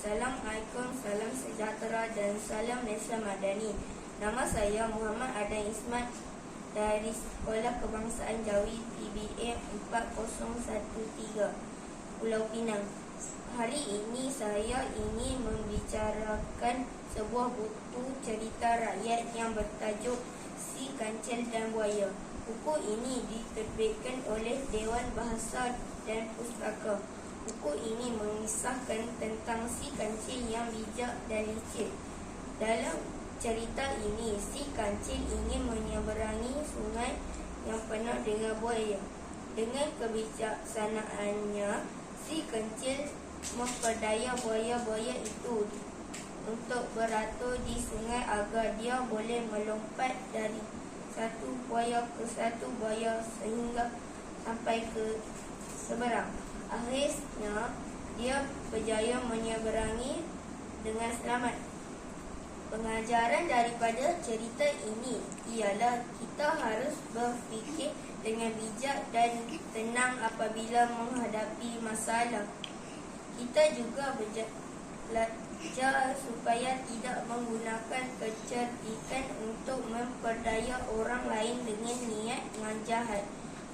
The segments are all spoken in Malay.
Assalamualaikum, salam sejahtera dan salam Malaysia Madani. Nama saya Muhammad Adan Ismat dari Sekolah Kebangsaan Jawi PBA 4013 Pulau Pinang. Hari ini saya ingin membicarakan sebuah buku cerita rakyat yang bertajuk Si Kancil dan Buaya. Buku ini diterbitkan oleh Dewan Bahasa dan Pustaka. Buku ini mengisahkan tentang si kancil yang bijak dan licik. Dalam cerita ini, si kancil ingin menyeberangi sungai yang penuh dengan buaya. Dengan kebijaksanaannya, si kancil memperdaya buaya-buaya itu untuk beratur di sungai agar dia boleh melompat dari satu buaya ke satu buaya sehingga sampai ke seberang. Dia berjaya menyeberangi dengan selamat. Pengajaran daripada cerita ini ialah kita harus berfikir dengan bijak dan tenang apabila menghadapi masalah. Kita juga belajar supaya tidak menggunakan kecerdikan untuk memperdaya orang lain dengan niat yang jahat.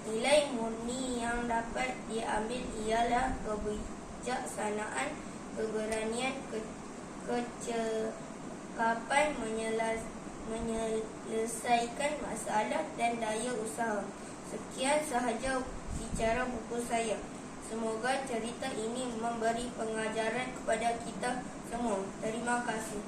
Nilai murni yang dapat diambil ialah kebijaksanaan, keberanian, ke kecekapan menyelesaikan masalah dan daya usaha. Sekian sahaja bicara buku saya. Semoga cerita ini memberi pengajaran kepada kita semua. Terima kasih.